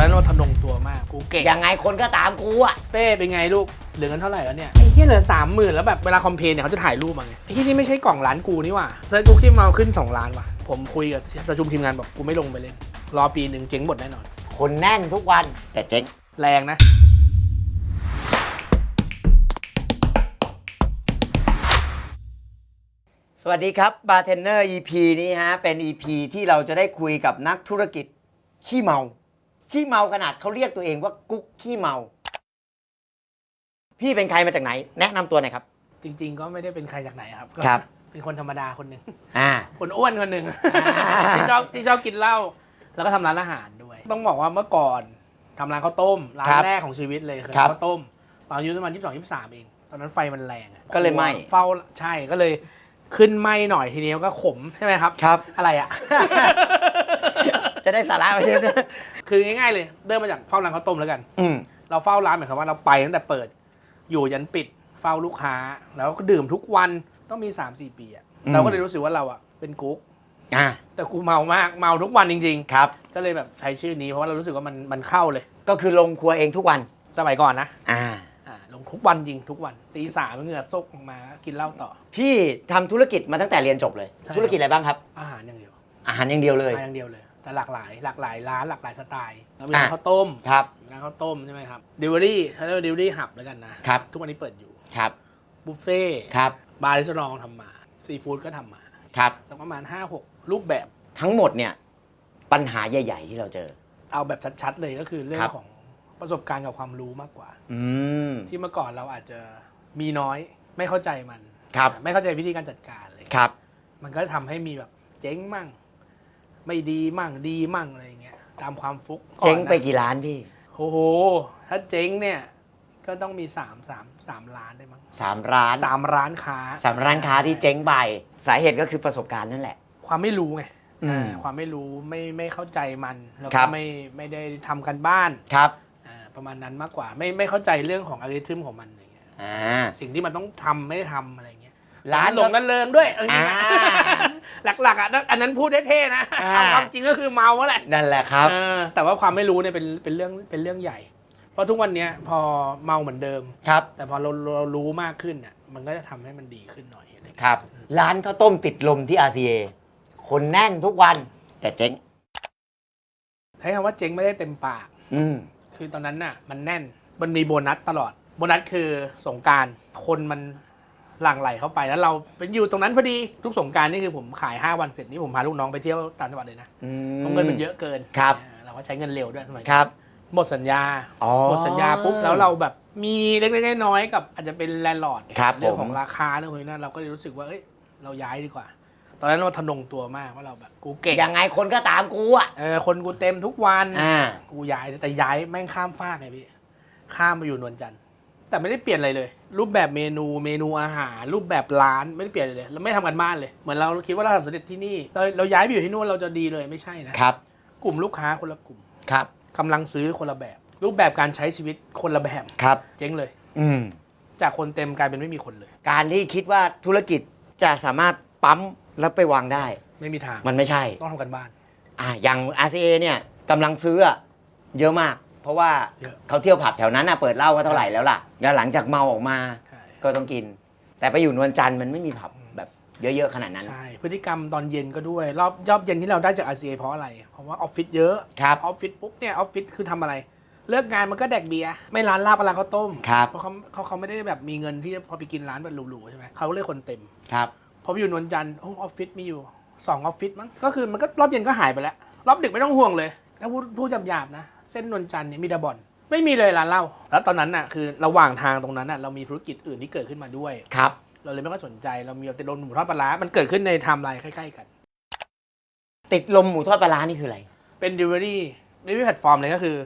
นั้นเราทะนงตัวมากกูเก่งยังไงคนก็ตามกูอะ เป้เป็นไงลูกเหลือเงินเท่าไหร่แล้วเนี่ยไอ้เหี้ยเหลือสามหมื่นแล้วแบบเวลาคอมเพลนเนี่ยเขาจะถ่ายรูปมาไงไอ้ที่นี่ไม่ใช่กล่องร้านกูนี่หว่าเซิร์ชกูที่มาขึ้น 2 ล้านว่ะ ผมคุยกับประชุมทีมงานบอกกูไม่ลงไปเล่นรอปีหนึ่งเจ๊งหมดแน่นอน คนแน่นทุกวันแต่เจ๊งแรงนะ สวัสดีครับบาร์เทนเนอร์ EP นี้ฮะ เป็น EP ที่เราจะได้คุยกับนักธุรกิจขี้เมา ขี้เมาขนาดเขาเรียกตัวเองว่ากุ๊กขี้เมา พี่เป็นใครมาจากไหน แนะนำตัวหน่อยครับ จริง ๆ ก็ไม่ได้เป็นใครจากไหนครับก็ครับ เป็นคนธรรมดาคนหนึ่ง อ่า คนอ้วนคนหนึ่งที่ชอบที่ชอบกินเหล้าแล้วก็ทำร้านอาหารด้วย ต้องบอกว่าเมื่อก่อนทำร้านข้าวต้มร้านครับแรกของชีวิตเลยคือครับข้าวต้ม ตอนอายุประมาณยี่สิบสองยี่สิบสามเองตอนนั้นไฟมันแรงอะก็เลยไหม้ เฝ้าใช่ก็เลยขึ้นไหม้หน่อยทีนี้ก็ขมใช่ไหมครับ ครับ อะไรอะจะได้สาระไปเรื่อย คือง่ายๆเลยเริ่มมาจากเฝ้าร้านข้าวต้มแล้วกันๆอืมเราเฝ้าร้านหมายความว่าเราไปตั้งแต่เปิด อยู่ยันปิดเฝ้าลูกค้า แล้วก็ดื่มทุกวันต้องมี3 4ปีอะอืมเราก็เลยรู้สึกว่าเราอะเป็นกุ๊กอ่าแต่กูเมามากเมาทุกวันจริง ครับ ๆ ก็เลยแบบใช้ชื่อนี้เพราะว่าเรารู้สึกว่ามันมันเข้าเลย ก็คือลงครัวเองทุกวัน สมัยก่อนนะอ่า อ่าลงทุกวันจริงทุกวันตีสามเหงื่อซกออกมากินเหล้าต่อ พี่ทำธุรกิจมาตั้งแต่เรียนจบเลย ใช่ ธุรกิจอะไรบ้างครับ อาหารอย่างเดียวอาหารอย่างเดียวเลย อาหารอย่างเดียวเลยแต่ หลากหลาย หลากหลายร้านหลากหลายสไตล์แล้วมีอะร้านข้าวต้มครับมีร้านข้าวต้มใช่ไหมครับดิวอรี่เขาเรียกว่าดิวอรี่หับแล้วกันนะครับ ทุกวันนี้เปิดอยู่ครับบุฟเฟ่ต์ครับบาร์รีสอร์ททำมาซีฟู้ดก็ทำมาครับ สักประมาณ 5-6 รูปแบบทั้งหมดเนี่ยปัญหาใหญ่ ๆ ที่เราเจอ เอาแบบชัดๆเลยก็คือเรื่อครังบของประสบการณ์กับความรู้มากกว่า อืม ที่เมื่อก่อนเราอาจจะมีน้อยไม่เข้าใจมันครับ ไม่เข้าใจวิธีการจัดการเลย ครับ มันก็ทำให้มีแบบเจ๊งมั่ง ไม่ดีมั่งดีมั่งอะไรอย่างเงี้ยตามความฟุกเจ๊งไปก่อนนะกี่ล้านพี่โอ้โห ถ้าเจ๊งเนี่ย ก็ต้องมีสามสามสามล้านได้มั้งสามร้านสามร้านค้าสามร้านค้าที่เจ๊งไปสาเหตุก็คือประสบการณ์นั่นแหละ ความไม่รู้ไงอืม อ่าความไม่รู้ไม่ไม่เข้าใจมัน แล้วครัก็บ ไม่ไม่ได้ทำกันบ้านครับอ่าประมาณนั้นมากกว่าไม่ไม่เข้าใจเรื่องของอัลกอริทึมของมันอย่างเงี้ยอ่าสิ่งที่มันต้องทำไม่ได้ทำอะไรเงี้ย ร้านหลงกันเลิงด้วยเอาจริงๆอ่าหลักๆอะอันนั้นพูดเท่ๆนะอ่า เอาความจริงก็คือเมาแหละนั่นแหละครับ เออแต่ว่าความไม่รู้เนี่ยเป็นเป็นเรื่องเป็นเรื่องใหญ่ เพราะทุกวันเนี้ยพอเมาเหมือนเดิม ครับแต่พอเราเรารู้มากขึ้นเนี่ยมันก็จะทำให้มันดีขึ้นหน่อยอะไรเงี้ยครับ ร้านข้าวต้มติดลมที่ RCA คนแน่นทุกวัน แต่เจ๊ง ใช้คำว่าเจ๊งไม่ได้เต็มปาก อืม คือตอนนั้นน่ะมันแน่น มันมีโบนัสตลอด โบนัสคือสงกราร คนมัน หลั่งไหลเข้าไปแล้วเราเป็นอยู่ตรงนั้นพอดีทุกสงกรารนี่คือผมขาย 5 วันเสร็จนี่ผมพาลูกน้องไปเที่ยวต่างจังหวัดเลยนะอืเพราะเงินมันเยอะเกินครับเออเราก็ใช้เงินเร็วด้วยสมัยครับ หมดสัญญาอ๋อหมดสัญญาปุ๊บแล้วเราแบบมีเล็กๆน้อยๆกับอาจจะเป็นแลนด์ลอร์ดครับเรื่องผมของราคาเรื่องพวกนี้นะเราก็เลยรู้สึกว่าเอ้ยเราย้ายดีกว่า ตอนนั้นเราทะนงตัวมากว่าเราแบบกูเก่งยังไงคนก็ตามกูอะ เออคนกูเต็มทุกวัน อ่า กูย้ายแต่ย้ายแม่งข้ามฟากไงพี่ข้ามมาอยู่นวลจันทร์ แต่ไม่ได้เปลี่ยนอะไรเลย รูปแบบเมนูเมนูอาหาร รูปแบบร้านไม่ได้เปลี่ยนอะไรเลยเราไม่ทำกันบ้านเลยเหมือนเราคิดว่าเราทำสำเร็จที่นี่เราเราย้ายไปอยู่ที่นู่นเราจะดีเลยไม่ใช่นะ ครับกลุ่มลูกค้าคนละกลุ่มครับกำลังซื้อคนละแบบ รูปแบบการใช้ชีวิตคนละแบบครับ เจ๊งเลย อืม จากคนเต็มกลายเป็นไม่มีคนเลย การที่คิดว่าธุรกิจจะสามารถปั๊มแล้วไปวางได้ ไม่มีทางมันไม่ใช่ ต้องทำกันบ้าน อ่าอย่าง RCA เนี่ยกำลังซื้ออะเยอะมาก เพราะว่าเยอะ เขาเที่ยวผับแถวนั้นน่ะเปิดเหล้าก็เท่าไหร่แล้วล่ะ แล้วหลังจากเมาออกมา ใช่ก็ต้องกิน แต่ไปอยู่นวลจันทร์มันไม่มีผับแบบเยอะๆขนาดนั้น ใช่พฤติกรรมตอนเย็นก็ด้วย รอบรอบเย็นที่เราได้จาก RCA เพราะอะไร เพราะว่าออฟฟิศเยอะครับ ออฟฟิศปุ๊บเนี่ยออฟฟิศคือทำอะไร เลิกงานมันก็แดกเบียร์ไม่ร้านลาบร้านข้าวต้มครับ เพราะเขาเขาเขาไม่ได้แบบมีเงินที่จะพอไปกินร้านแบบหรูๆใช่ไหมเขาก็เลยคนเต็ม ครับ พอไปอยู่นวลจันทร์โอ้ออฟฟิศมีอยู่สองออฟฟิศมั้งก็คือมันก็รอบเย็นก็หายไปแล้ว รอบดึกไม่ต้องห่วงเลยถ้าพูดพูดหยาบๆนะ เส้นนวลจันทร์เนี่ยมีแตาบอลไม่มีเลยร้านเหล้าแล้วตอนนั้นน่ะคือระหว่างทางตรงนั้นน่ะเรามีธุรกิจอื่นที่เกิดขึ้นมาด้วย ครับ เราเลยไม่ค่อยสนใจเรามีแต่โดนหมูทอดปลาร้ามันเกิดขึ้นในไทม์ไลน์ใกล้ๆกัน ติดลมหมูทอดปลาร้านี่คืออะไร เป็น delivery delivery แพลตฟอร์มเลยก็คือ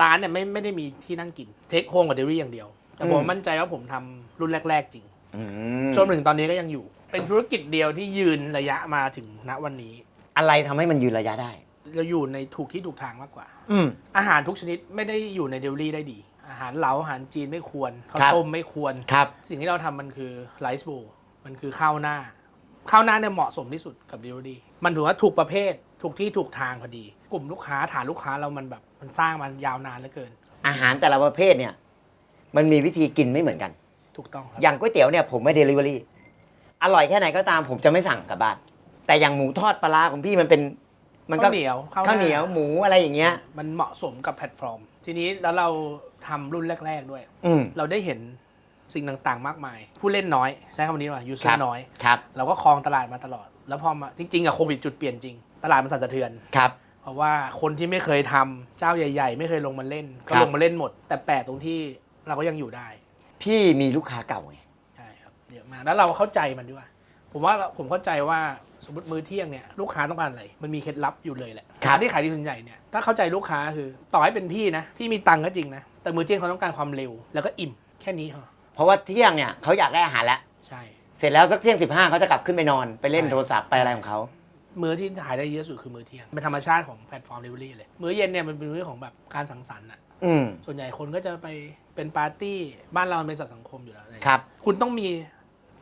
ร้านเนี่ยไม่ไม่ได้มีที่นั่งกินเทคโฮมกับ delivery อย่างเดียว แต่ผมอืมมั่นใจว่าผมทำรุ่นแรก ๆ จริง อืมจนถึงตอนนี้ก็ยังอยู่ เป็นธุรกิจเดียวที่ยืนระยะมาถึงณวันนี้ อะไรทำให้มันยืนระยะได้ เราอยู่ในถูกที่ถูกทางมากกว่า อืม อาหารทุกชนิดไม่ได้อยู่ใน delivery ได้ดี อาหารเหลาอาหารจีนไม่ควรข้าวครับ ต้มไม่ควร ครับ สิ่งที่เราทำมันคือไลซ์โบมันคือข้าวหน้า ข้าวหน้าเนี่ยเหมาะสมที่สุดกับ delivery มันถือว่าถูกประเภท ถูกที่ถูกทางพอดี กลุ่มลูกค้าฐานลูกค้าเรามันแบบมันมันสร้างมันยาวนานเหลือเกิน อาหารแต่ละประเภทเนี่ย มันมีวิธีกินไม่เหมือนกัน ถูกต้องครับ อย่างก๋วยเตี๋ยวเนี่ยผมไม่เดลิเวอรี่ อร่อยแค่ไหนก็ตามผมจะไม่สั่งกลับบ้าน แต่อย่างหมูทอดปลาร้าของพี่มันเป็น มันก็ข้าวเหนียวข้าวเหนียวหมูอะไรอย่างเงี้ย มันเหมาะสมกับแพลตฟอร์ม ทีนี้แล้วเราทำรุ่นแรก ๆด้วย อืมเราได้เห็นสิ่งต่างๆ มากมาย ผู้เล่นน้อย ใช้คำนี้ว่ายูเซอครับร์น้อยครับเราก็ครองตลาดมาตลอด แล้วพอมาจริงๆอะโควิดจุดเปลี่ยนจริง ตลาดมันสั่นสะเทือนครับเพราะว่าคนที่ไม่เคยทำเจ้าใหญ่ ๆ ไม่เคยลงมาเล่น ก็ครับลงมาเล่นหมด แต่แปลกตรงที่เราก็ยังอยู่ได้ พี่มีลูกค้าเก่าไงใช่ครับเยอะมากแล้วเราเข้าใจมันด้วย ผมว่าเราผมเข้าใจว่าสมมติมื้อเที่ยงเนี่ยลูกค้าต้องการอะไร มันมีเคล็ดลับอยู่เลยแหละครับที่ขายดีส่วนใหญ่เนี่ยถ้าเข้าใจลูกค้าคือต่อให้เป็นพี่นะพี่มีตังค์ก็จริงนะแต่มื้อเที่ยงเขาต้องการความเร็ว แล้วก็อิ่มแค่นี้เหรอเพราะว่าเที่ยงเนี่ยเขาอยากได้อาหารแล้ว ใช่ เสร็จแล้วสักเที่ยงสิบห้าเขาจะกลับขึ้นไปนอนไปเล่นใช่ โทรศัพท์ไปอะไรของเขามื้อที่ขายได้เยอะสุดคือมื้อเที่ยงเป็นธรรมชาติของแพลตฟอร์มเดลิเวอรี่เลยมื้อเย็นเนี่ยมันเป็นมื้อของแบบการสังสรรค์อะอืมส่วนใหญ่คนก็จะไปเป็นปาร์ตี้บ้านเรามันเป็นสัตว์สังคมอยู่แล้วอะไอย่างคเงี้ยรับ คุณต้องมี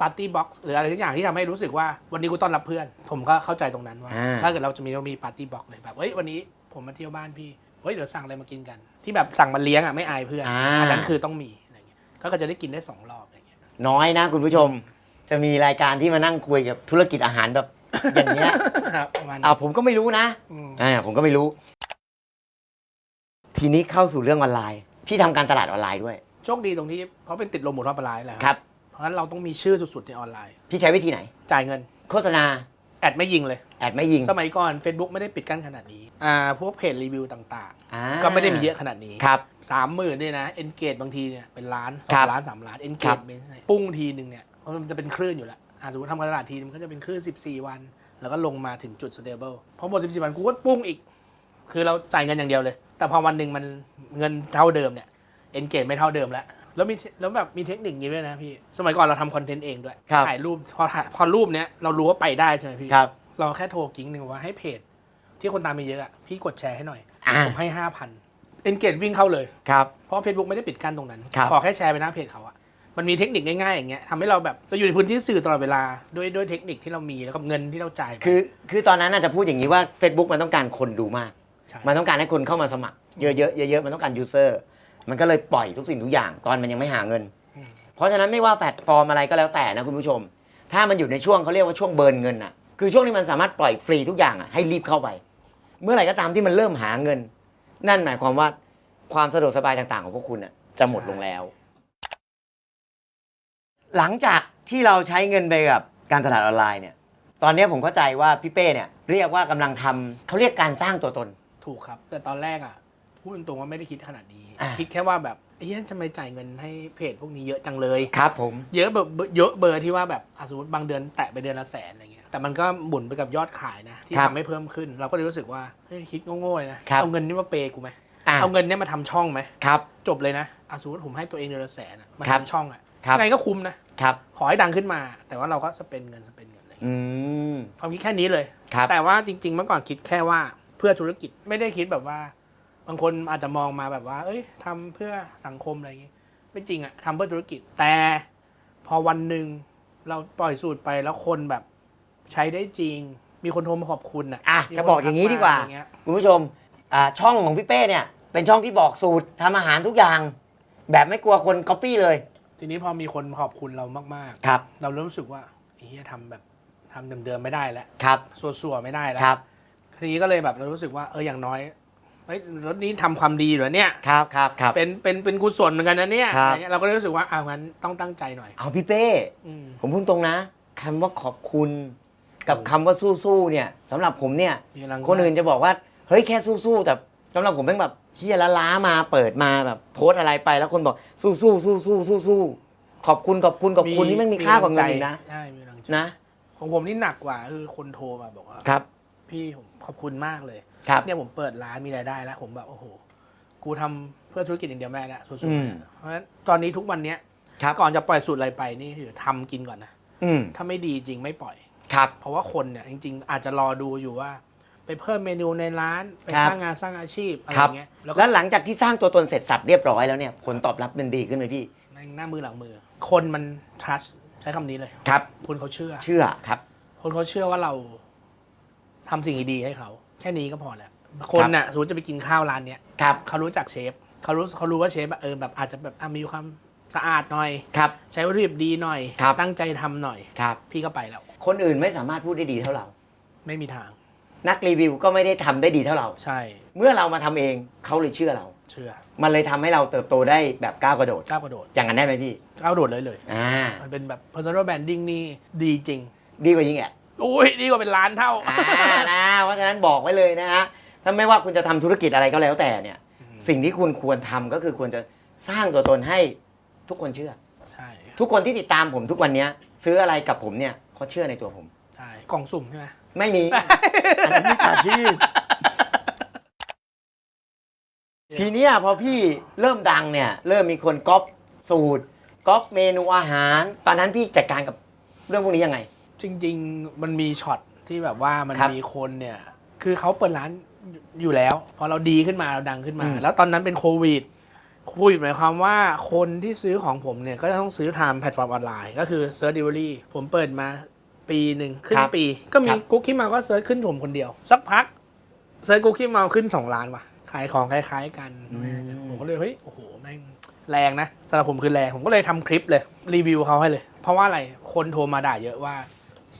ปาร์ตี้บ็อกซ์หรืออะไรทุกอย่างที่ทำให้รู้สึกว่าวันนี้กูต้อนรับเพื่อน ผมก็เข้าใจตรงนั้นว่า อ่า ถ้าเกิดเราจะมีเรามีปาร์ตี้บ็อกซ์เลยแบบเฮ้ยวันนี้ผมมาเที่ยวบ้านพี่เฮ้ยเดี๋ยวสั่งอะไรมากินกัน ที่แบบสั่งมาเลี้ยงอะไม่อายเพื่อนอ่า อันนั้นคือต้องมีอะไรเงี้ยก็จะได้กินได้สองรอบอะไรเงี้ยน้อยนะคุณผู้ชม จะมีรายการที่มานั่งคุยกับธุรกิจอาหารแบบ อย่างเงี้ยครับประมาณอ่านั้นผมก็ไม่รู้นะอืมอ่าผมก็ไม่รู้ ทีนี้เข้าสู่เรื่องออนไลน์ พี่ทำการตลาดออนไลน์ด้วย โชคดีตรงที่เพราะเป็นติดลมหมูทอดปลาไหลแหละครับ เพราะฉะนั้นเราต้องมีชื่อสุดๆในออนไลน์ พี่ใช้วิธีไหน จ่ายเงิน โฆษณา แอดไม่ยิงเลย แอดไม่ยิงสมัยก่อน Facebook ไม่ได้ปิดกั้นขนาดนี้อ่าพวกเพจรีวิวต่างอ่าๆ ก็ไม่ได้มีเยอะขนาดนี้ครับ สามหมื่นเนี่ยนะเอนเกจบางทีเนี่ยเป็นล้านสอครังบล้านสามล้านเอนเกครัจบปุ้งทีหนึ่งเนี่ยเพราะมันจะเป็นคลื่นอยู่แล้วอะสมมติทำการตลาดทีมันก็จะเป็นคลื่น 14 วัน แล้วก็ลงมาถึงจุด stable พอหมด 14 วันกูก็ปุ้งอีก คือเราจ่ายเงินอย่างเดียวเลย แต่พอวันหนึ่งมันเงินเท่าเดิมเนี่ยเอนเกจไม่เท่าเดิมแล้ว แล้วมีแล้วแบบมีเทคนิคนี้ด้วยนะพี่ สมัยก่อนเราทำคอนเทนต์เองด้วย ครับถ่ายรูปพอถ่ายพอรูปเนี้ยเรารู้ว่าไปได้ใช่ไหมพี่ครับ เราแค่โทรกิ้งหนึ่งว่าให้เพจ ที่คนตามมีเยอะอะพี่กดแชร์ให้หน่อย อ่า ผมให้ห้าพันเอนเกจวิ่งเข้าเลย ครับ เพราะ Facebook ไม่ได้ปิดกั้นตรงนั้น ครับ ขอแค่แชร์ไปหน้าเพจเขาอะมันมีเทคนิคง่ายๆอย่างเงี้ยทำให้เราแบบเราอยู่ในพื้นที่สื่อตลอดเวลาด้วยด้วยเทคนิคที่เรามีแล้วก็เงินที่เราจ่ายไป คือคือตอนนั้นน่าจะพูดอย่างนี้ว่า Facebook มันต้องการคนดูมาก ใช่ มันต้องการให้คนเข้ามาสมัคร เยอะๆเยอะๆมันต้องการยูเซอร์ มันก็เลยปล่อยทุกสิ่งทุกอย่างตอนมันยังไม่หาเงิน เพราะฉะนั้นไม่ว่าแพลตฟอร์มอะไรก็แล้วแต่นะคุณผู้ชม ถ้ามันอยู่ในช่วงเขาเรียกว่าช่วงเบิร์นเงินอะคือช่วงนี้มันสามารถปล่อยฟรีทุกอย่างอะให้รีบเข้าไป เมื่อไหร่ก็ตามที่มันเริ่มหาเงิน นั่นหมายความว่าความสะดวกสบายต่างๆ ของพวกคุณอะจะหมดลงแล้ว หลังจากที่เราใช้เงินไปกับการตลาดออนไลน์เนี่ย ตอนนี้ผมเข้าใจว่าพี่เป้เนี่ยเรียกว่ากำลังทำเขาเรียกการสร้างตัวตน ถูกครับ แต่ตอนแรกอะ พูดตรงๆว่าไม่ได้คิดขนาดนี้ อ่า คิดแค่ว่าแบบเฮ้ยทำไมจ่ายเงินให้เพจพวกนี้เยอะจังเลย ครับผม เยอะแบบเยอะเบอร์ที่ว่าแบบอะสมมติบางเดือนแตะไปเดือนละแสนอะไรเงี้ยแต่มันก็หมุนไปกับยอดขายนะ ที่ครับทำให้เพิ่มขึ้น เราก็เลยรู้สึกว่าเฮ้ยคิดโง่ๆเลยนะครับ เอาเงินนี่มาเปย์กูไหมอะเอาเงินเนี้มาทำช่องไหมครับ จบเลยนะอะสมมติผมให้ตัวเองเดือนละแสนอะมาครับ ทำช่องอะครับยังไงก็คุ้มนะ ครับขอให้ดังขึ้นมา แต่ว่าเราก็สเปนเงินสเปนเงินอะไรอย่างเงี้ยอืมความคิดแค่นี้เลย ครับแต่ว่าจริง ๆ เมื่อก่อนคิดแค่ว่าเพื่อธุรกิจไม่ได้คิดแบบว่า บางคนอาจจะมองมาแบบว่า เอ้ยทำเพื่อสังคมอะไรอย่างงี้ ไม่จริงอะทำเพื่อธุรกิจ แต่พอวันหนึ่งเราปล่อยสูตรไปแล้วคนแบบใช้ได้จริง มีคนโทรมาขอบคุณอะอะมีจะบอกอย่างนี้นี้ดีกว่าคุณผู้ชมอ่าช่องของพี่เป้เนี่ย เป็นช่องที่บอกสูตรทำอาหารทุกอย่าง แบบไม่กลัวคนก๊อปปี้เลยทีนี้พอมีคนขอบคุณเรามากครับๆ เราเริ่มรู้สึกว่าเฮียทำแบบทำเดิมๆไม่ได้แล้วครับสัวๆไม่ได้แล้วครับ ทีนี้ก็เลยแบบเรารู้สึกว่าเอออย่างน้อย เฮ้ยรถนี้ทำความดีเหรอเนี่ย ครับครับครับ เป็นเป็นเป็นกุศลเหมือนกันนะเนี่ยครับ อะไรเงี้ยเราก็เลยรู้สึกว่าอ้าวงั้นต้องตั้งใจหน่อย เอาพี่เป้ อืมผมพูดตรงนะคำว่าขอบคุณกับคำว่าสู้ๆเนี่ยสำหรับผมเนี่ย มีกำลังคนอื่นจะบอกว่า เฮ้ยแค่สู้ๆแต่สำหรับผมแม่งแบบเฮียละล้ามาเปิดมาแบบ โพสต์อะไรไปแล้วคนบอกสู้ๆสู้ๆสู้ๆขอบคุณขอบคุณขอบคุณนี่แม่งมีค่ากว่าเงินอีกนะใช่มีกำลังใจนะ ของผมนี่หนักกว่าคือคนโทรมาบอกว่า ครับ พี่ผมขอบคุณมากเลย ครับ เนี่ยผมเปิดร้านมีรายได้แล้ว ผมแบบโอ้โห กูทำเพื่อธุรกิจอย่างเดียวไม่ได้แล้วสุดอืม ๆเพราะฉะนั้นตอนนี้ทุกวันเนี้ยครับ ก่อนจะปล่อยสูตรอะไรไปนี่คือทำกินก่อนนะอืมถ้าไม่ดีจริงไม่ปล่อย ครับ เพราะว่าคนเนี่ยจริง ๆ อาจจะรอดูอยู่ว่า ไปเพิ่มเมนูในร้านไปครับ สร้างงานสร้างอาชีพอะไรคอรับ ย่างเงี้ยแล้วก็แล้วหลังจากที่สร้างตัวตนเสร็จสับเรียบร้อยแล้วเนี่ยผลตอบรับเป็นดีขึ้นไหมพี่แม่งหน้ามือหลังมือ คนมัน trust ใช้คำนี้เลย ครับ คนเขาเชื่อ เชื่อครับ คนเขาเชื่อว่าเราทำสิ่งดีๆให้เขาแค่นี้ก็พอแล้วคนน่ะสมมติจะไปกินข้าวร้านเนี้ยครับเขารู้จักเชฟเขารู้เขารู้ว่าเชฟอะเออแบบอาจจะแบบอะมีความสะอาดหน่อยครับใช้วัตถุดิบดีหน่อยครับตั้งใจทำหน่อยครับพี่ก็ไปแล้ว คนอื่นไม่สามารถพูดได้ดีเท่าเรา ไม่มีทาง นักรีวิวก็ไม่ได้ทำได้ดีเท่าเรา ใช่ เมื่อเรามาทำเองเขาเลยเชื่อเราเชื่อ มันเลยทำให้เราเติบโตได้แบบก้าวกระโดดก้าวกระโดดอย่างนั้นได้ไหมพี่ก้าวกระโดดเลยเลยอ่ามันเป็นแบบ personal branding นี่ดีจริง ดีกว่ายิงแอด อุ้ยดีกว่าเป็นล้านเท่า อ่านะเพราะฉะนั้นบอกไว้เลยนะฮะถ้าไม่ว่าคุณจะทำธุรกิจอะไรก็แล้วแต่เนี่ย สิ่งที่คุณควรทำก็คือควรจะสร้างตัวตนให้ทุกคนเชื่อ ใช่ทุกคนที่ติดตามผมทุกวันเนี้ย ซื้ออะไรกับผมเนี่ยเขาเชื่อในตัวผม ใช่กล่องสุ่มใช่ไหม ไม่มี อันนั้นมิจฉาชีพทีเนี้ยพอพี่เริ่มดังเนี่ย เริ่มมีคนก๊อปสูตรก๊อปเมนูอาหาร ตอนนั้นพี่จัดการกับเรื่องพวกนี้ยังไง จริง ๆ มันมีช็อตที่แบบว่ามันครับมีคนเนี่ย คือเขาเปิดร้านอยู่แล้ว พอเราดีขึ้นมาเราดังขึ้นมา อืม แล้วตอนนั้นเป็นโควิดโควิดหมายความว่าคนที่ซื้อของผมเนี่ย ก็จะต้องซื้อทางแพลตฟอร์มออนไลน์ ก็คือเซิร์ชดิวอรี่ผมเปิดมาปีหนึ่งครึ่งปี ก็มีกุ๊กขี้เมาก็เซิร์ชขึ้นผมคนเดียว สักพักเซิร์ชกุ๊กขี้เมาขึ้น2ล้านว่ะขายของคล้ายๆกัน ผมก็เลยเฮ้ยโอ้โหแม่งแรงนะสำหรับผมคือแรงผมก็เลยทำคลิปเลยรีวิวเขาให้เลย เพราะว่าอะไรคนโทรมาด่าเยอะว่า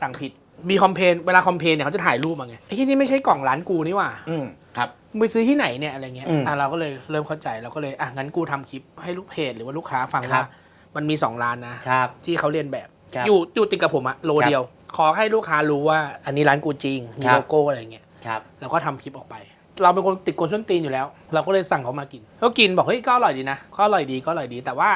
สั่งผิด มีคอมเพลนเวลาคอมเพลนเนี่ยเขาจะถ่ายรูปมาไงไอ้ที่นี่ไม่ใช่กล่องร้านกูนี่หว่าอืมครับ มึงไปซื้อที่ไหนเนี่ยอะไรเงี้ยอืมอะเราก็เลยเริ่มเข้าใจเราก็เลยอะงั้นกูทำคลิปให้ลูกเพจหรือว่าลูกค้าฟังครัว่าบ มันมีสองร้านนะ ครับ ที่เขาเรียนแบบ ครับอยู่อยู่ติดกับผมอะโลครับเดียว ขอให้ลูกค้ารู้ว่า อันนี้ร้านกูจริง มีครับ โลโก้อะไรเงี้ยครับ เราก็ทำคลิปออกไป เราเป็นคนติดกวนส้นตีนอยู่แล้ว เราก็เลยสั่งเขามากินเขากินบอกเฮ้ยก็อร่อยดีนะก็อร่อยดีก็อร่อยดีแต่ว่า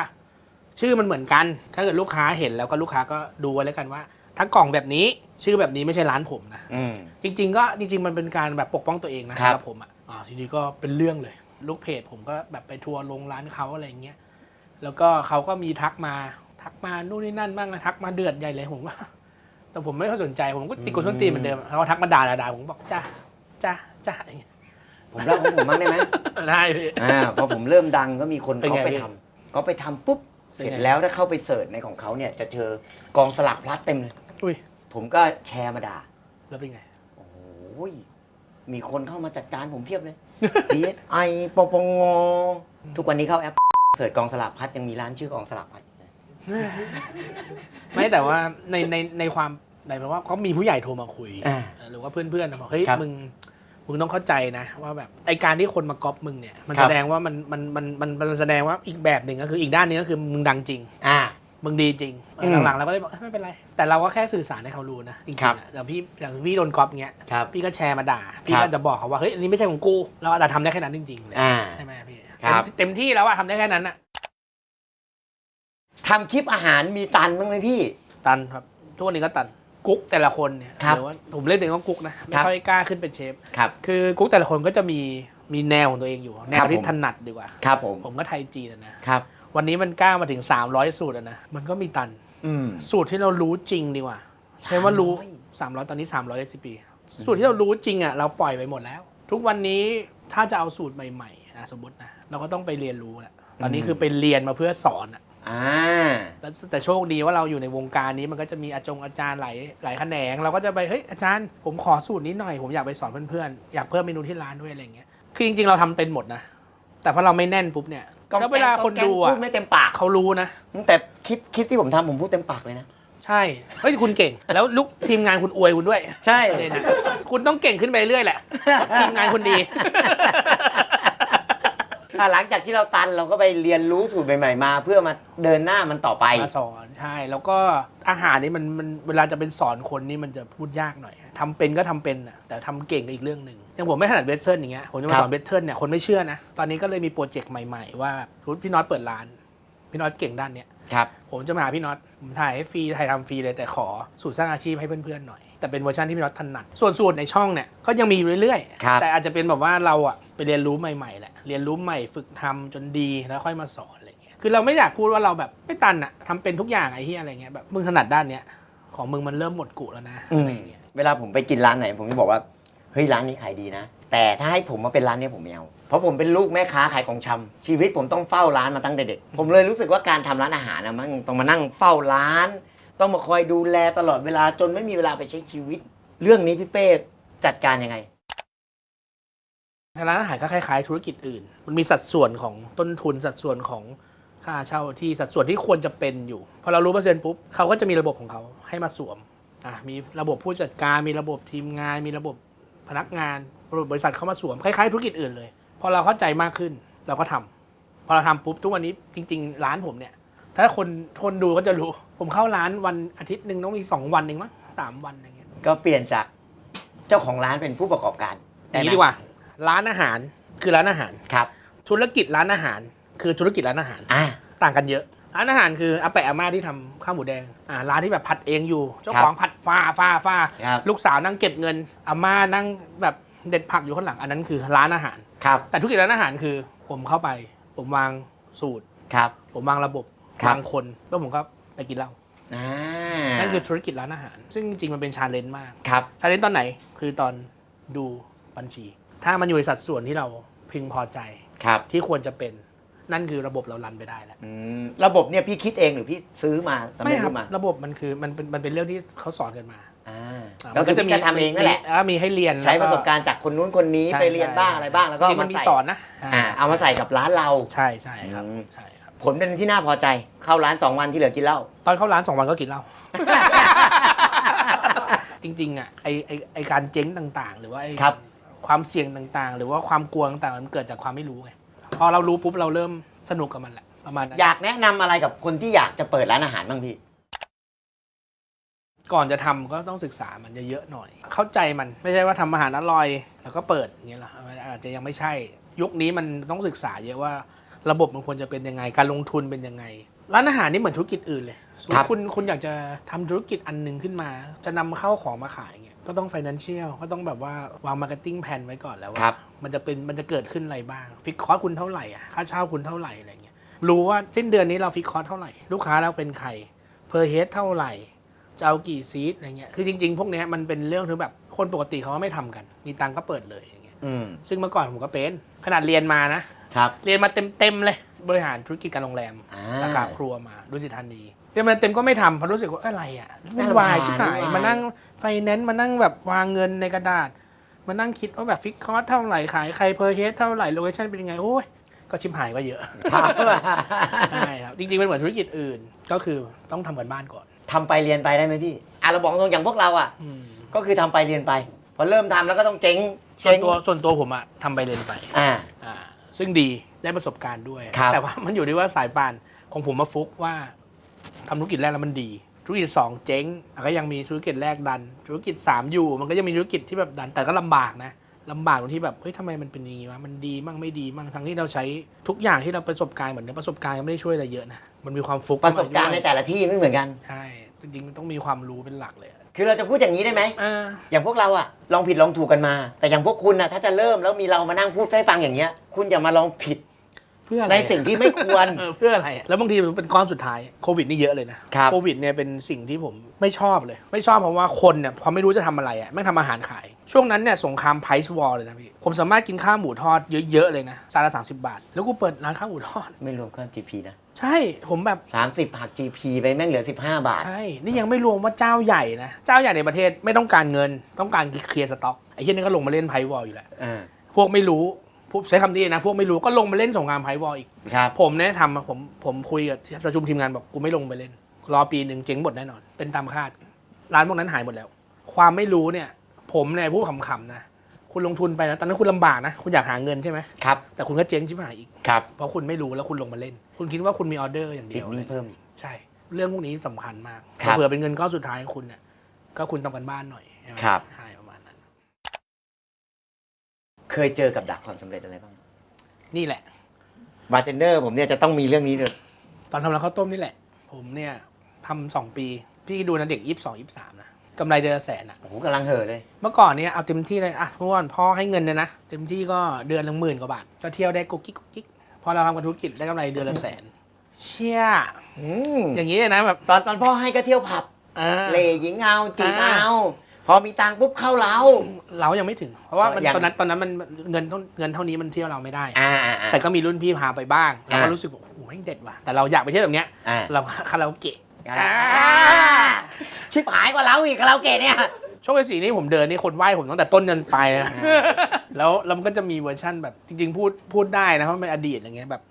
ชื่อมันเหมือนกัน ถ้าเกิดลูกค้าเห็นแล้วก็ลูกค้าก็ดูไว้แล้วกันว่า ถ้ากล่องแบบนี้ชื่อแบบนี้ไม่ใช่ร้านผมนะอืม จริง ๆ ก็จริง ๆ มันเป็นการแบบปกป้องตัวเองนะครับสำหรับ ผมอะอ่าทีนี้ก็เป็นเรื่องเลย ลูกเพจผมก็แบบไปทัวร์ลงร้านเขาอะไรอย่างเงี้ยแล้วก็เขาก็มีทักมาทักมานู่นนี่นั่นบ้างนะทักมาเดือดใหญ่เลยผมว่า แต่ผมไม่ค่อยสนใจผมก็ติดกดส้นตีนเหมือนเดิมเขาก็ทักมาด่าด่าๆผมบอกจ้าจ้าจ้าอย่างเงี้ยผมเล่าของผมบ้างได้ไหมได้พี่ อ่าพอผมเริ่มดังก็มีคนเป็นเขาไงไปพี่ทำเขาไปทำปุ๊บ เป็นเสร็จไงแล้วถ้าเข้าไปเสิร์ชในของเขาเนี่ยจะเจอกองสลักพลัดเต็มเลย อุ้ยผมก็แชร์มาด่า แล้วเป็นไง โอ้ย มีคนเข้ามาจัดการผมเพียบเลย DSI ปปงทุกวันนี้เข้าแอปเสิร์ชกองสลักพลัดยังมีร้านชื่อกองสลักพลัดอยู่เลยไม่แต่ว่าในในในความในแปลว่าเขามีผู้ใหญ่โทรมาคุย อ่าหรือว่าเพื่อนๆนะบอกเฮ้ยครับมึงมึงต้องเข้าใจนะ ว่าแบบไอการที่คนมาก๊อปมึงเนี่ยมันครับ แสดงว่ามันมันมันมันมันแสดงว่าอีกแบบหนึ่งก็คืออีกด้านหนึงก็คือมึงดังจริงอ่า มึงดีจริงอืมหลังๆเราก็เลยบอกเอ้ยไม่เป็นไร แต่เราก็แค่สื่อสารให้เขารู้นะจริงครับๆอะอย่างพี่อย่างพี่โดนก๊อปเงี้ย ครับ พี่ก็แชร์มาด่า พี่ครับก็จะบอกเขาว่าเฮ้ยอันนี้ไม่ใช่ของกู เราอาจจะทำได้แค่นั้นจริงๆเลยอ่า ใช่ไหมพี่ครับเต็มเต็มที่แล้วอะทำได้แค่นั้นอะทำคลิปอาหารมีตันบ้างไหมพี่ ตันครับทุกวันนี้ก็ตันกุ๊กแต่ละคนเนี่ยครับหรือว่าผมเล่นเองว่ากุ๊กนะไม่ครับ ค่อยกล้าขึ้นเป็นเชฟ ครับ คือกุ๊กแต่ละคนก็จะมีมีแนวของตัวเองอยู่ แนครัวบที่ผม ถนัดดีกว่า ครับผม ผมก็ไทยจีนอะนะ ครับ วันนี้มันกล้ามาถึง 300 สูตรอะนะ มันก็มีตัน อืม สูตรที่เรารู้จริงดีกว่า ใช่ว่ารู้ 300 ตอนนี้ 300เรซิปีสูตรที่เรารู้จริงอะเราปล่อยไปหมดแล้ว ทุกวันนี้ถ้าจะเอาสูตรใหม่ๆอะสมมตินะเราก็ต้องไปเรียนรู้แหละตอนนี้อืมคือไปเรียนมาเพื่อสอนอะอ่า แล้วแต่โชคดีว่าเราอยู่ในวงการนี้มันก็จะมีอาจงอาจารย์หลายหลายแขนง เราก็จะไปเฮ้ยอาจารย์ผมขอสูตรนี้หน่อยผมอยากไปสอนเพื่อนๆอยากเพิ่มเมนูที่ร้านด้วยอะไรอย่างเงี้ยคือจริงๆเราทำเป็นหมดนะแต่พอเราไม่แน่นปุ๊บเนี่ย แล้วเวลาคนดูพูอะดไม่เต็มปากเขารู้นะ แต่คลิปคลิปที่ผมทำผมพูดเต็มปากเลยนะ ใช่เฮ้ยคุณเก่ง แล้วลุกทีมงานคุณอวยคุณด้วยใช่ ประเด็นนะคุณต้องเก่งขึ้นไปเรื่อยแหละ ทีมงานคุณดี อะหลังจากที่เราตันเราก็ไปเรียนรู้สูตรใหม่ๆมา เพื่อมาเดินหน้ามันต่อไป มาสอนใช่ แล้วก็อาหารนี่มันมันเวลาจะเป็นสอนคนนี่มันจะพูดยากหน่อยทำเป็นก็ทำเป็นนะแต่ทำเก่งก็อีกเรื่องหนึ่ง อย่างผมไม่ถนัดเวสเทิร์นอย่างเงี้ยผมจะมาครับสอนเวสเทิร์นเนี่ยคนไม่เชื่อนะ ตอนนี้ก็เลยมีโปรเจกต์ใหม่ๆ ว่าสมมุติพี่น็อตเปิดร้าน พี่น็อตเก่งด้านเนี้ยครับผมจะมาหาพี่น็อตผมถ่ายให้ฟรีถ่ายทำฟรีเลยแต่ขอสูตรสร้างอาชีพให้เพื่อนๆหน่อย แต่เป็นเวอร์ชันที่พี่น็อตถนัด ส่วนสูตรในช่องเนี่ยก็ยังมีอยู่เรื่อยครับๆแต่อาจจะเป็นแบบว่าเราอะไปเรียนรู้ใหม่ๆแหละเรียนรู้ใหม่ฝึกทำจนดีแล้วค่อยมาสอนอะไรเงี้ยคือเราไม่อยากพูดว่าเราแบบไม่ตันอะทำเป็นทุกอย่างไอ้ที่อะไรเงี้ยแบบมึงถนัดด้านเนี้ยของมึงมันเริ่มหมดกุแล้วนะอือะมไรเงี้ยเวลาผมไปกินร้านไหน ผมจะบอกว่า เฮ้ยร้านนี้ขายดีนะ แต่ถ้าให้ผมมาเป็นร้านเนี้ยผมไม่เอาเพราะผมเป็นลูกแม่ค้าขายของชำชีวิตผมต้องเฝ้าร้านมาตั้งแต่เด็ก ผมเลยรู้สึกว่าการทำร้านอาหารนะมันต้องมานั่งเฝ้าร้าน ต้องมาคอยดูแลตลอดเวลาจนไม่มีเวลาไปใช้ชีวิต เรื่องนี้พี่เป้จัดการยังไง ร้านอาหารก็คล้ายๆธุรกิจอื่น มันมีสัดส่วนของต้นทุนสัดส่วนของค่าเช่าที่สัดส่วนที่ควรจะเป็นอยู่ พอเรารู้เปอร์เซ็นต์ปุ๊บเขาก็จะมีระบบของเขาให้มาสวมอะมีระบบผู้จัดการมีระบบทีมงาน มีระบบ พนักงานระบบบริษัทเข้ามาสวมคล้ายๆธุรกิจอื่นเลย พอเราเข้าใจมากขึ้นเราก็ทำพอเราทำปุ๊บทุกวันนี้จริง ๆ ร้านผมเนี่ย ถ้าคนคนดูก็จะรู้ ผมเข้าร้านวันอาทิตย์หนึ่งต้องมีสองวันเองมั้งสามวันอะไรเงี้ยก็เปลี่ยนจากเจ้าของร้านเป็นผู้ประกอบการอย่างนี้ดีกว่า ร้านอาหารคือร้านอาหารครับ ธุรกิจร้านอาหาร คือธุรกิจร้านอาหารอ่าต่างกันเยอะ ร้านอาหารคืออาแปะอาม่าที่ทำข้าวหมูแดงอ่าร้านที่แบบผัดเองอยู่ เจ้าของผัดฟ้าฟ้าฟ้าครับ ลูกสาวนั่งเก็บเงินอาม่านั่งแบบเด็ดผักอยู่ข้างหลังอันนั้นคือร้านอาหาร ครับแต่ธุรกิจร้านอาหารคือ ผมเข้าไป ผมวางสูตร ครับ ผมวางระบบครับ วางคนแล้วผมก็ไปกินเหล้าอ่านั่นคือธุรกิจร้านอาหาร ซึ่งจริงๆมันเป็นชาเลนจ์มากครับ ชาเลนจ์ตอนไหนคือตอนดูบัญชี ถ้ามันอยู่ในสัดส่วนที่เราพึงพอใจ ครับ ที่ควรจะเป็น นั่นคือระบบเรารันไปได้แล้วอืมระบบเนี่ยพี่คิดเองหรือพี่ซื้อมาสำไม่เร็จครูรับปมาระบบมันคือมันเป็นมันเป็นเรื่องที่เขาสอนกันมาอ่าอ่าก็คือพี่ก็ทำเองนั่นแหละ มีอ่ามีให้เรียนใช้ประสบแล้วการณ์จากคนนู้นคนนี้ใช่ไปเรียนบ้างใช่อะไรบ้างแล้วก็จริงๆมามันมีใส่สอนนะอ่าเอามาใส่กับร้านเรา ใช่ใช่ครับอืม ใช่ครับ ผลเป็นที่น่าพอใจเข้าร้านสองวันที่เหลือกินเหล้า ตอนเข้าร้านสองวันก็กินเหล้า จริงๆอะไอไอไอการเจ๊งต่างๆ หรือว่าไอครับ ความเสี่ยงต่างๆ หรือว่าความกลัวต่างๆมันเกิดจากความไม่รู้ไง พอเรารู้ปุ๊บเราเริ่มสนุกกับมันแหละประมาณนั้นอยากแนะนำอะไรกับคนที่อยากจะเปิดร้านอาหารบ้างพี่ ก่อนจะทำก็ต้องศึกษามันเยอะๆหน่อย เข้าใจมันไม่ใช่ว่าทำอาหารอร่อย แล้วก็เปิดอย่างเงี้ยหรออาจจะยังไม่ใช่ ยุคนี้มันต้องศึกษาเยอะว่าระบบมันควรจะเป็นยังไง การลงทุนเป็นยังไง ร้านอาหารนี่เหมือนธุรกิจอื่นเลยสมมครัติบคุณคุณอยากจะทำธุรกิจอันหนึ่งขึ้นมา จะนำเข้าของมาขายเงี้ย ก็ต้อง financial ก็ต้องแบบว่าวาง marketing plan ไว้ก่อนแล้วว่าครับ มันจะเป็นมันจะเกิดขึ้นอะไรบ้างฟิกคอร์สคุณเท่าไหร่อะค่าเช่าคุณเท่าไหร่อะไรเงี้ยรู้ว่าสิ้นเดือนนี้เราฟิกคอร์สเท่าไหร่ลูกค้าเราเป็นใครเพอร์เฮดเท่าไหร่ จะเอากี่ซีทอะไรเงี้ยคือจริง ๆ พวกเนี้ยมันเป็นเรื่องที่แบบคนปกติเขาก็ไม่ทำกัน มีตังค์ก็เปิดเลยอย่างเงี้ยอืมซึ่งเมื่อก่อนผมก็เป็นขนาดเรียนมานะ ครับ เรียนมาเต็มๆเลย บริหารธุรกิจการโรงแรมอ่า สาขาครัวมาดุสิตธานี เรียนมาเต็มก็ไม่ทำเพราะรู้สึกว่าอะไรอะวุ่นวายน่ารำคาญชิบหายวุ่นวายมานั่งไฟแนนซ์มานั่งแบบวางเงินในกระดาษมานั่งคิดว่าแบบฟิกคอร์สเท่าไหร่ขายใครเพอร์เฮดเท่าไหร่โลเคชั่นเป็นยังไงโอ้ยก็ชิบหายก็เยอะใช่ครับจริงๆเป็นเหมือนธุรกิจอื่นก็คือต้องทำกันบ้านก่อนทำไปเรียนไปได้ไหมพี่อะเราบอกตรงอย่างพวกเราอะอืมก็คือทำไปเรียนไป พอเริ่มทำแล้วก็ต้องเจ๊งส่วนเจ๊งตัวส่วนตัวผมอะทำไปเรียนไปอ่าอ่าซึ่งดีได้ประสบการณ์ด้วยครับแต่ว่ามันอยู่ที่ว่าสายปานของผมมาฟุกว่า ทำธุรกิจแรกแล้วมันดี ธุรกิจสองเจ๊งอะก็ยังมีธุรกิจแรกดัน ธุรกิจสามอยู่ มันก็ยังมีธุรกิจที่แบบดันแต่ก็ลำบากนะลำบากตรงที่แบบเฮ้ยทำไมมันเป็นอย่างนี้วะมันดีมั่งไม่ดีมั่งทั้งที่เราใช้ทุกอย่างที่เราประสบการณ์เหมือนเดิมประสบการณ์ก็ไม่ได้ช่วยอะไรเยอะนะมันมีความฟุกประสบการณ์ในเข้มด้วยแต่ละที่ไม่เหมือนกันใช่จริงๆมันต้องมีความรู้เป็นหลักเลยอะคือเราจะพูดอย่างนี้ได้ไหมอ่าอย่างพวกเราอะลองผิดลองถูกกันมา แต่อย่างพวกคุณนะถ้าจะเริ่มแล้วมีเรามานั่งพูดให้ฟังอย่างเงี้ย คุณอย่ามาลองผิด เพื่ออะไรในอะสิ่งที่ไม่ควร เออเพื่ออะไรอะแล้วบางทีมันเป็นก้อนสุดท้ายโควิดนี่เยอะเลยนะครับ โควิดเนี่ยเป็นสิ่งที่ผมไม่ชอบเลย ไม่ชอบเพราะว่าคนเนี่ยพอไม่รู้จะทำอะไรอะแม่งทำอาหารขาย ช่วงนั้นเนี่ยสงครามไพรซ์วอลเลยนะพี่ผมสามารถกินข้าวหมูทอดเยอะๆเลยนะจานละ30บาท แล้วกูเปิดร้านข้าวหมูทอด ไม่รวมเครื่อง GP นะใช่ผมแบบ 30หัก GP ไปแม่งเหลือ 15 บาท ใช่ นี่ยังไม่รวมว่าเจ้าใหญ่นะ เจ้าใหญ่ในประเทศไม่ต้องการเงิน ต้องการเคลียร์สต็อก ไอ้เหี้ยนี่ก็ลงมาเล่นไพรซ์วอลอยู่แล้วอ่า พวกไม่รู้ พวกใช้คำนี้นะพวกไม่รู้ก็ลงมาเล่นสงครามไพรซ์วอลอีก ครับผมเนี่ยทำอะผมผมคุยกับประชุมทีมงานบอกกูไม่ลงไปเล่น รอปีหนึ่งเจ๊งหมดแน่นอน เป็นตามคาด ร้านพวกนั้นหายหมดแล้ว ความไม่รู้เนี่ย ผมเนี่ยพูดขำๆนะคุณลงทุนไปนะตอนนั้นคุณลำบากนะคุณอยากหาเงินใช่ไหมครับ แต่คุณก็เจ๊งชิบหายอีก ครับเพราะคุณไม่รู้แล้วคุณลงมาเล่น คุณคิดว่าคุณมีออเดอร์อย่างเดีติยดวหนี้เพิ่มใช่ เรื่องพวกนี้สำคัญมากครับเผื่อเป็นเงินก้อนสุดท้ายของคุณเนี่ยก็คุณต้องกันบ้านหน่อยใช่ไหมครับใช่ประมาณนั้น เคยเจอกับดักความสำเร็จอะไรบ้างนี่แหละ บาร์เทนเดอร์ผมเนี่ยจะต้องมีเรื่องนี้เลยตอนทำร้านข้าวต้มนี่แหละ ผมเนี่ยทำสองปี พี่ดูนะเด็กยี่สองยี่สามนะกำไรเดือนละแสนอะ โอ้โหกำลังเห่อเลย เมื่อก่อนเนี่ยเอาเต็มที่เลยอะเมื่อก่อนพ่อให้เงินเลยนะเต็มที่ก็เดือนละหมื่นกว่าบาทก็เที่ยวได้กุ๊กกิ๊กกุ๊กกิ๊กพอเราทำกับธุรกิจได้กำไรเดือนละแสน เชี่ยอืมอย่างนี้เลยนะแบบตอนตอนพ่อให้ก็เที่ยวผับ อ่าเหล่หญิงเอาจีบอ่าเอา พอมีตังค์ปุ๊บเข้าเรา เรายังไม่ถึง เพราะว่ามันยัง ตอนนั้นตอนนั้นมันเงินเท่าเงินเท่านี้มันเที่ยวเราไม่ได้ อ่าอ่าอ่า แต่ก็มีรุ่นพี่พาไปบ้างเราก็อ่า รู้สึกว่าโอ้โหแม่งเด็ดว่ะแต่เราอยากไปเที่ยวแบบเนี้ย อ่าเราคาราโอเกะอ่าชิบหายกว่าเราอีกคาราโอเกะเนี่ย โชคชัยสี่นี่ผมเดินนี่คนไหว้ผมตั้งแต่ต้นจนปลายเลยนะแล้วแล้วมันก็จะมีเวอร์ชั่นแบบจริง ๆ พูดพูดได้นะเพราะมันเป็นอดีตอย่างเงี้ยแบบ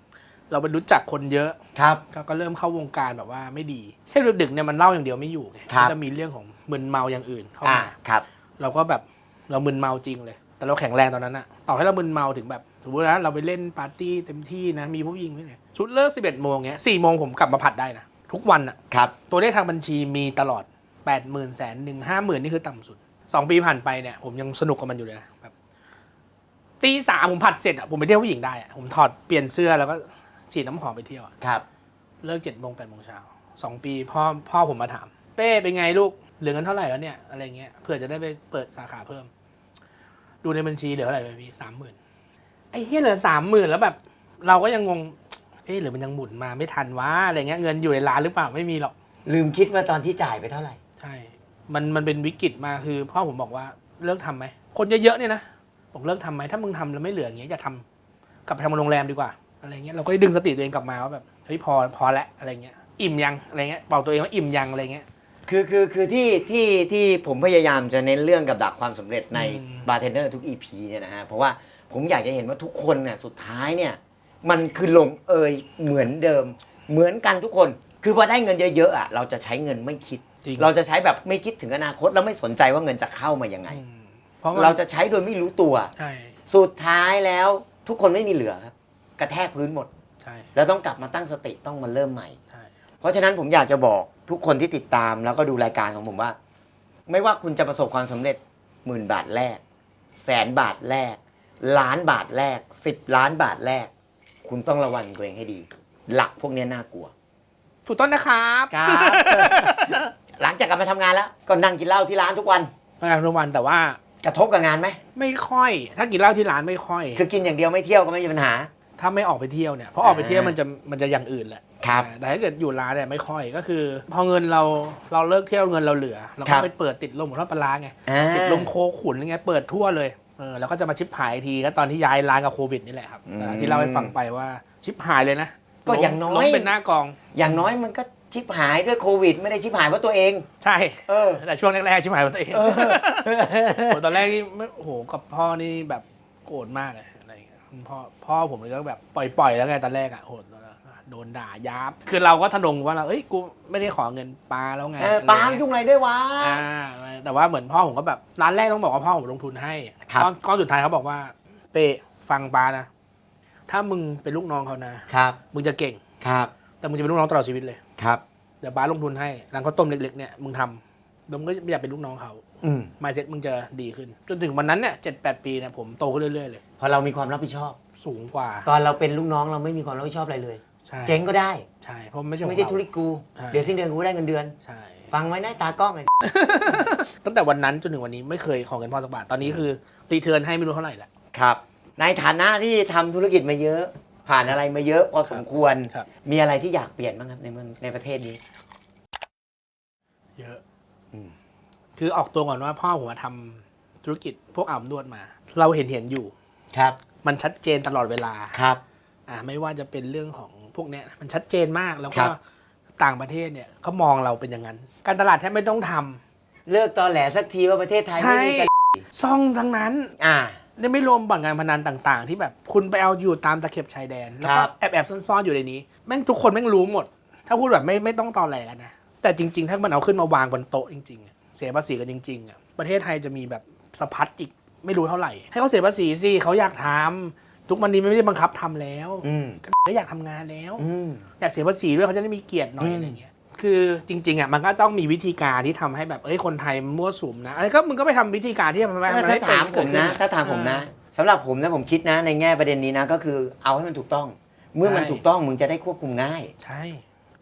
เราไปรู้จักคนเยอะครับ ก็ก็เริ่มเข้าวงการแบบว่าไม่ดีแค่ดึกๆเนี่ยมันเล่าอย่างเดียวไม่อยู่ไงครับก็จะมีเรื่องของมึนเมาอย่างอื่นเข้าอ่ามาครับ เราก็แบบเรามึนเมาจริงเลย แต่เราแข็งแรงตอนนั้นอะต่อให้เรามึนเมาถึงแบบสมมตินะเราไปเล่นปาร์ตี้เต็มที่นะมีผู้หญิงด้วยเนี่ยชุดเลิกสิบเอ็ดโมงเงี้ยสี่โมงผมกลับมาผัดได้นะทุกวันอะ ครับ ตัวเลขทางบัญชีมีตลอดแปดหมื่นแสนหนึ่งห้าหมื่นนี่คือต่ำสุดสองปีผ่านไปเนี่ย ผมยังสนุกกับมันอยู่เลยนะแบบตีสามผมผัดเสร็จอะผมไปเที่ยวผู้หญิงได้อะผมถอดเปลี่ยนเสื้อแล้วก็ ฉีดน้ำหอมไปเที่ยวอะครับ เลิกเจ็ดโมงแปดโมงเช้าสองปีพ่อพ่อผมมาถาม เป้เป็นไงลูกเหลือเงินเท่าไหร่แล้วเนี่ยอะไรเงี้ยเผื่อจะได้ไปเปิดสาขาเพิ่ม ดูในบัญชีเหลือเท่าไหร่เลยพี่สามหมื่นไอ้เฮียเหลือสามหมื่นแล้วแบบ เราก็ยังงงเอ๊ะหรือมันยังหมุนมาไม่ทันวะอะไรเงี้ยเงินอยู่ในร้านหรือเปล่าไม่มีหรอกลืมคิดว่าตอนที่จ่ายไปเท่าไหร่ ใช่ มันมันเป็นวิกฤตมาคือพ่อผมบอกว่าเลิกทำไหมคนเยอะๆเนี่ยนะบอกเลิกทำไหมถ้ามึงทำแล้วไม่เหลืออย่างเงี้ยอย่าทำกลับไปทำโรงแรมดีกว่า อะไรเงี้ยเราก็ได้ดึงสติตัวเองกลับมาว่าแบบเฮ้ยพอพอแล้วอะไรเงี้ยอิ่มยังอะไรเงี้ยบอกตัวเองว่าอิ่มยังอะไรเงี้ย คือคือคือที่ที่ที่ผมพยายามจะเน้นเรื่องกับดักความสำเร็จในอืม บาร์เทนเดอร์ทุก EP เนี่ยนะฮะเพราะว่าผมอยากจะเห็นว่าทุกคนเนี่ยสุดท้ายเนี่ยมันคือลงเอยเหมือนเดิม เหมือนกันทุกคน คือพอได้เงินเยอะๆอะเราจะใช้เงินไม่คิด จริง เราจะใช้แบบไม่คิดถึงอนาคตแล้วไม่สนใจว่าเงินจะเข้ามายังไง อืมเพราะมันเราจะใช้โดยไม่รู้ตัว ใช่ สุดท้ายแล้วทุกคนไม่มีเหลือครับ กระแทกพื้นหมด ใช่แล้วต้องกลับมาตั้งสติต้องมาเริ่มใหม่ ใช่เพราะฉะนั้นผมอยากจะบอกทุกคนที่ติดตามแล้วก็ดูรายการของผมว่า ไม่ว่าคุณจะประสบความสำเร็จหมื่นบาทแรก แสนบาทแรก ล้านบาทแรกสิบล้านบาทแรก คุณต้องระวังตัวเองให้ดี หลักพวกนี้น่ากลัว ถูกต้องนะครับครับ หลังจากกลับมาทำงานแล้ว ก็นั่งกินเหล้าที่ร้านทุกวันไม่ทำทุกวันแต่ว่ากระทบกับงานไหม ไม่ค่อย ถ้ากินเหล้าที่ร้านไม่ค่อย คือกินอย่างเดียวไม่เที่ยวก็ไม่มีปัญหา ถ้าไม่ออกไปเที่ยวเนี่ยเพราะออกไปเที่ยวมันจะมันจะอย่างอื่นแหละครับแต่ถ้าเกิดอยู่ร้านเนี่ยไม่ค่อยก็คือ พอเงินเราเราเลิกเที่ยวเงินเราเหลือเราครัก็บไปเปิดติดลมของทอดปลาร้าไงอ่าติดลมโคขุนอะไรเงี้ยเปิดทั่วเลยเออแล้วก็จะมาชิปหายอีกทีก็ตอนที่ย้ายร้านกับโควิดนี่แหละครับอืมอ่าที่เล่าให้ฟังไปว่าชิปหายเลยนะก็อย่างน้อยล้มเป็นหน้ากอง อย่างน้อยมันก็ชิบหายด้วยโควิด ไม่ได้ชิบหายเพราะตัวเอง ใช่เออแต่ช่วงแรกๆชิปหายกับตัวเองเออโหตอนแรกนี่ไม่โอ้โหกับพ่อนี่แบบโกรธมากเลย พ่อพ่อผมเลยก็แบบปล่อยๆแล้วไงตอนแรกอะโหดโดนด่ายับ คือเราก็ทะนงว่าเราเอ้ยกูไม่ได้ขอเงินปลาแล้วไงเอออะไรปาล์มเงี้ยยุ่งอะไรด้วยวะ อ่าแต่ว่าเหมือนพ่อผมก็แบบร้านแรกต้องบอกว่าพ่อผมลงทุนให้ครับ ก้อนก้อนสุดท้ายเขาบอกว่า เป้ฟังปานะ ถ้ามึงเป็นลูกน้องเขานะ ครับ มึงจะเก่ง ครับ แต่มึงจะเป็นลูกน้องตลอดชีวิตเลย ครับ เดี๋ยวบ้าสลงทุนให้ร้านข้าวต้มเล็กๆเนี่ยมึงทำ แล้วมึงก็ไม่อยากเป็นลูกน้องเขาอืมมายเซ็ตมึงจะดีขึ้น จนถึงวันนั้นเนี่ยเจ็ดแปดปีเนี่ยผมโตขึ้นเรื่อยๆเลย พอเรามีความรับผิดชอบ สูงกว่าตอนเราเป็นลูกน้องเราไม่มีความรับผิดชอบอะไรเลย ใช่เจ๊งก็ได้ ใช่เพราะมันไม่ใช่ของไม่ใช่เราธุรกิจกู ใช่ เดี๋ยวสิ้นเดือนกูได้เงินเดือน ใช่ ฟังไว้นะตากล้องไอ้ ตั้งแต่วันนั้นจนถึงวันนี้ไม่เคยขอเงินพ่อสักบาทตอนนี้คือรีเทิร์นให้ไม่รู้เท่าไหร่แหละ ครับ ในฐานะที่ทำธุรกิจมาเยอะ ผ่านอะไรมาเยอะพอสมควร ครับ มีอะไรที่อยากเปลี่ยนบ้างครับในเมืองในประเทศนี้ เยอะอืม คือออกตัวก่อนว่าพ่อผมมาทำธุรกิจพวกอาบนวดมา เราเห็นเห็นอยู่ครับ มันชัดเจนตลอดเวลาครับอ่าไม่ว่าจะเป็นเรื่องของพวกเนี้ยมันชัดเจนมากแล้วครัก็บต่างประเทศเนี่ยเขามองเราเป็นอย่างนั้น การตลาดแทบไม่ต้องทำเลิกตอแหลสักทีว่าประเทศไทยไม่ใช่มีกันซ่องทั้งนั้น อ่านี่ไม่รวมบ่อนการพนันต่างๆ ที่แบบคุณไปเอาอยู่ตามตะเข็บชายแดนแล้วคก็รับแอบแอบๆซ่อนๆอยู่ในนี้แม่งทุกคนแม่งรู้หมด ถ้าพูดแบบไม่ไม่ต้องตอแหลกันนะแต่จริง ๆ ถ้ามันเอาขึ้นมาวางบนโต๊ะจริงๆอะ เสียภาษีกันจริงๆอะประเทศไทยจะมีแบบสะพัดอีกไม่รู้เท่าไหร่ ให้เขาเสียภาษีสิเขาอยากทำทุกวันนี้ไม่ได้บังคับทำแล้วอืมก็อยากทำงานแล้วอืมอยากเสียภาษีด้วยเขาจะได้มีเกียรติหน่อยอืมอะไรเงี้ยคือจริงๆอะมันก็ต้องมีวิธีการที่ทำให้แบบเอ้ยคนไทยมั่วสุมนะอะไรก็มึงก็ไปทำวิธีการที่มันไม่ถ้ามันถ้าไม่เป็ถามผมนะเกิดขึ้ถ้าถามผมนะสำหรับผมนะผมคิดนะในแง่ประเด็นนี้นะ ก็คือเอาให้มันถูกต้อง เมื่อมันใช่ถูกต้องมึงจะได้ควบคุมง่าย ใช่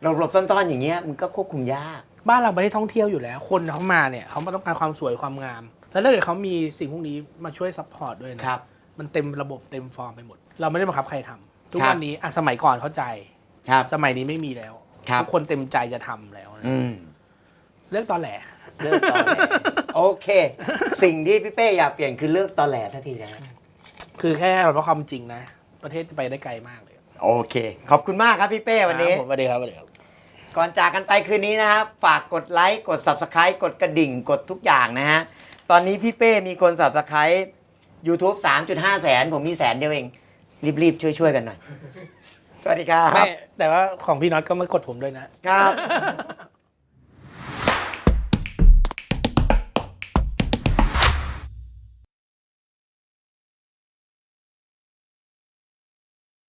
เราหลบซ่อนๆอย่างเงี้ยมึงก็ควบคุมยาก บ้านเราไม่ได้ท่องเที่ยวอยู่แล้ว คนเขามาเนี่ยเขามาต้องการความสวยความงาม แล้วถ้าเกิดเขามีสิ่งพวกนี้มาช่วยซัพพอร์ตด้วยนะ ครับ มันเต็มระบบเต็มฟอร์มไปหมด เราไม่ได้บังคับใครทำทุกครับ วันนี้อะสมัยก่อนเข้าใจ ครับ สมัยนี้ไม่มีแล้วครับ ทุกคนเต็มใจจะทำแล้วนะอืมเรื่องตอนแหล เลิกตอแหลโอเค สิ่งที่พี่เป้อยากเปลี่ยนคือเลิกตอแหลทันทีนะคือแค่เราเพราะความจริงนะ ประเทศจะไปได้ไกลมากเลยโอเค ขอบคุณมากครับพี่เป้วันนี้ ครับผมสวัสดีครับสวัสดีครับ ก่อนจากกันไปคืนนี้นะครับ ฝากกดไลค์กด subscribe กดกระดิ่งกดทุกอย่างนะฮะ ตอนนี้พี่เป้มีคนสับสไคร b e YouTube 3.5 แสน ผมมีแสนเดียวเอง รีบๆ ช่วยๆ กันหน่อย สวัสดีครับ ไม่แต่ว่าของพี่น็อตก็มากดผมด้วยนะ ครับ